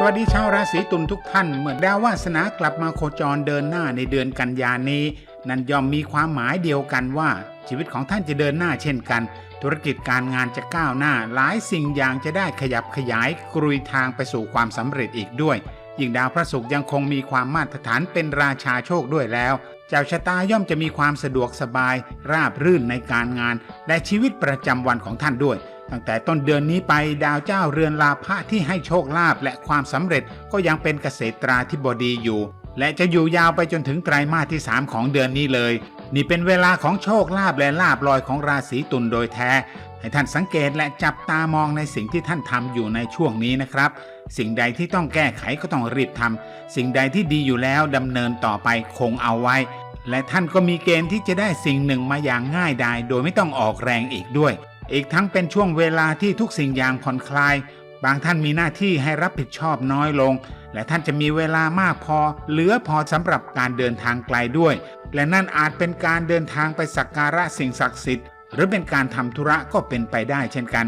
สวัสดีชาวราศีตุลทุกท่าน เมื่อดาววาสนากลับมาโคจรเดินหน้าในเดือนกันยานี้ นั่นย่อมมีความหมายเดียวกันว่า ชีวิตของท่านจะเดินหน้าเช่นกัน ธุรกิจการงานจะก้าวหน้า หลายสิ่งอย่างจะได้ขยับขยายกรุยทางไปสู่ความสำเร็จอีกด้วย ยิ่งดาวพระศุกร์ยังคงมีความมาตรฐานเป็นราชาโชคด้วยแล้ว เจ้าชะตาย่อมจะมีความสะดวกสบาย ราบรื่นในการงาน และชีวิตประจำวันของท่านด้วย ตั้งแต่ต้นเดือนนี้ไปดาวเจ้าเรือนลาภะที่ให้โชคลาภและความสำเร็จก็ยังเป็นเกษตราธิบดีอยู่ และจะอยู่ยาวไปจนถึงไตรมาสที่ 3 ของเดือนนี้เลย นี่เป็นเวลาของโชคลาภและลาบลอยของราศีตุลโดยแท้ ให้ท่านสังเกตและจับตามองในสิ่งที่ท่านทำอยู่ในช่วงนี้นะครับ สิ่งใดที่ต้องแก้ไขก็ต้องรีบทำสิ่งใดที่ดีอยู่แล้วดำเนินต่อไปคงเอาไว้ และท่านก็มีเกณฑ์ที่จะได้สิ่งหนึ่งมาอย่างง่ายดายโดยไม่ต้องออกแรงอีกด้วย อีกทั้งเป็นช่วงเวลาที่ทุกสิ่งอย่างผ่อนคลาย บางท่านมีหน้าที่ให้รับผิดชอบน้อยลง และท่านจะมีเวลามากพอ เหลือพอสำหรับการเดินทางไกลด้วย และนั่นอาจเป็นการเดินทางไปสักการะสิ่งศักดิ์สิทธิ์ หรือเป็นการทำธุระก็เป็นไปได้เช่นกัน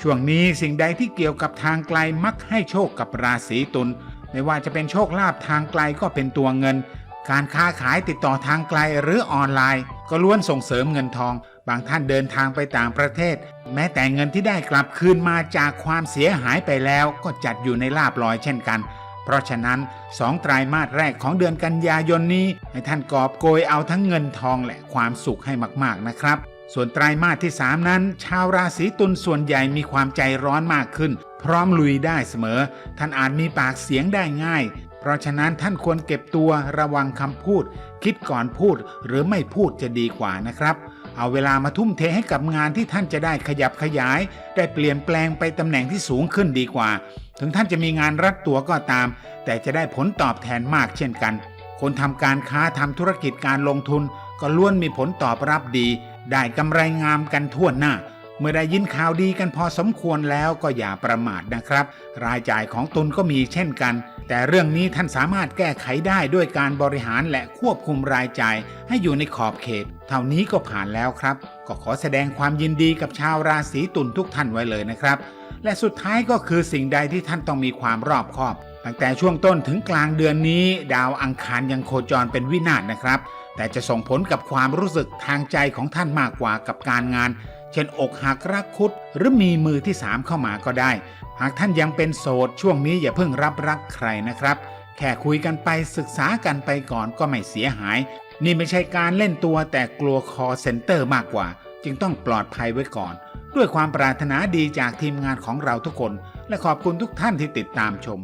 ช่วงนี้สิ่งใดที่เกี่ยวกับทางไกลมักให้โชคกับราศีตุลไม่ว่าจะเป็นโชคลาภทางไกลก็เป็นตัวเงิน การค้าขายติดต่อทางไกลหรือออนไลน์ ก็ล้วนส่งเสริมเงินทอง บางท่านเดินทางไปต่างประเทศ แม้แต่เงินที่ได้กลับคืนมาจากความเสียหายไปแล้วก็จัดอยู่ในลาบลอยเช่นกัน เพราะฉะนั้นสองไตรามาสแรกของเดือนกันยายนนี้ ให้ท่านกอบโกยเอาทั้งเงินทองและความสุขให้มากๆนะครับส่วนไตรามาสที่ 3 นั้น ชาวราศีตุลส่วนใหญ่มีความใจร้อนมากขึ้น พร้อมลุยได้เสมอ ท่านอาจมีปากเสียงได้ง่าย เพราะฉะนั้นท่านควรเก็บตัวระวังคำพูด คิดก่อนพูดหรือไม่พูดจะดีกว่านะครับ เอาเวลามาทุ่มเทให้กับงานที่ท่านจะได้ขยับขยาย ได้เปลี่ยนแปลงไปตำแหน่งที่สูงขึ้นดีกว่า ถึงท่านจะมีงานรัดตัวก็ตาม แต่จะได้ผลตอบแทนมากเช่นกัน คนทำการค้าทำธุรกิจการลงทุน ก็ล้วนมีผลตอบรับดี ได้กำไรงามกันทั่วหน้าเมื่อได้ยินข่าวดีกันพอสมควรแล้วก็อย่าประมาทนะครับ รายจ่ายของตนก็มีเช่นกัน แต่เรื่องนี้ท่านสามารถแก้ไขได้ด้วยการบริหารและควบคุมรายจ่ายให้อยู่ในขอบเขต เท่านี้ก็ผ่านแล้วครับ ก็ขอแสดงความยินดีกับชาวราศีตุลทุกท่านไว้เลยนะครับ และสุดท้ายก็คือสิ่งใดที่ท่านต้องมีความรอบคอบ ตั้งแต่ช่วงต้นถึงกลางเดือนนี้ ดาวอังคารยังโคจรเป็นวินาศนะครับ แต่จะส่งผลกับความรู้สึกทางใจของท่านมากกว่ากับการงาน เช่นอกหักรักคุดหรือมีมือที่สามเข้ามาก็ได้ หากท่านยังเป็นโสดช่วงนี้อย่าเพิ่งรับรักใครนะครับ แค่คุยกันไปศึกษากันไปก่อนก็ไม่เสียหาย นี่ไม่ใช่การเล่นตัวแต่กลัวคอเซ็นเตอร์มากกว่า จึงต้องปลอดภัยไว้ก่อน ด้วยความปรารถนาดีจากทีมงานของเราทุกคน และขอบคุณทุกท่านที่ติดตามชม